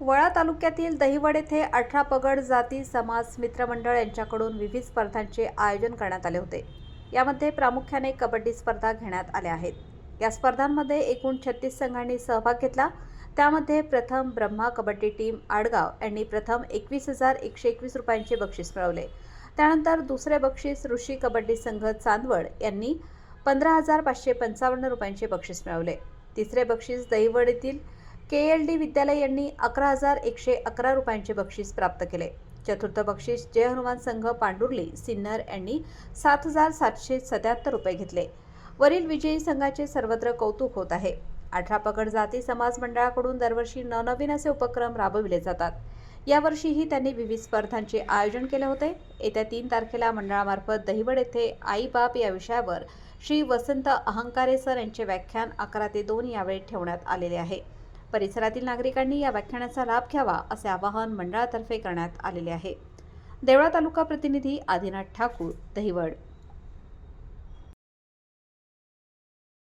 वळा तालुक्यातील दहिवड येथे अठरा पगड जाती समाज मित्रमंडळ यांच्याकडून विविध स्पर्धांचे आयोजन करण्यात आले होते. यामध्ये प्रामुख्याने कबड्डी स्पर्धा घेण्यात आल्या आहेत. या स्पर्धांमध्ये एकूण छत्तीस संघांनी सहभाग घेतला. त्यामध्ये प्रथम ब्रह्मा कबड्डी टीम आडगाव यांनी प्रथम एकवीस हजार एकशे एकवीस रुपयांचे बक्षीस मिळवले. त्यानंतर दुसरे बक्षीस ऋषी कबड्डी संघ चांदवड यांनी पंधरा हजार पाचशे पंचावन्न रुपयांचे बक्षीस मिळवले. तिसरे बक्षीस दहिवड येथील के एल डी विद्यालय यांनी अकरा हजार एकशे अकरा रुपयांचे बक्षीस प्राप्त केले. चतुर्थ बक्षीस जय हनुमान संघ पांडुर्ली सिन्नर यांनी सात हजार सातशे सत्याहत्तर रुपये घेतले. वरील विजयी संघाचे सर्वत्र कौतुक होत आहे. अठरा पगड जाती समाज मंडळाकडून दरवर्षी नवनवीन असे उपक्रम राबविले जातात. यावर्षीही त्यांनी विविध स्पर्धांचे आयोजन केले होते. येत्या तीन तारखेला मंडळामार्फत दहिवड येथे आई बाप या विषयावर श्री वसंत अहंकारे सर यांचे व्याख्यान अकरा ते दोन यावेळी ठेवण्यात आलेले आहे. परिसरातील नागरिकांनी या व्याख्यानाचा लाभ घ्यावा असे आवाहन मंडळातर्फे करण्यात आलेले आहे. देवळा तालुका प्रतिनिधी आदिनाथ ठाकूर दहिवड.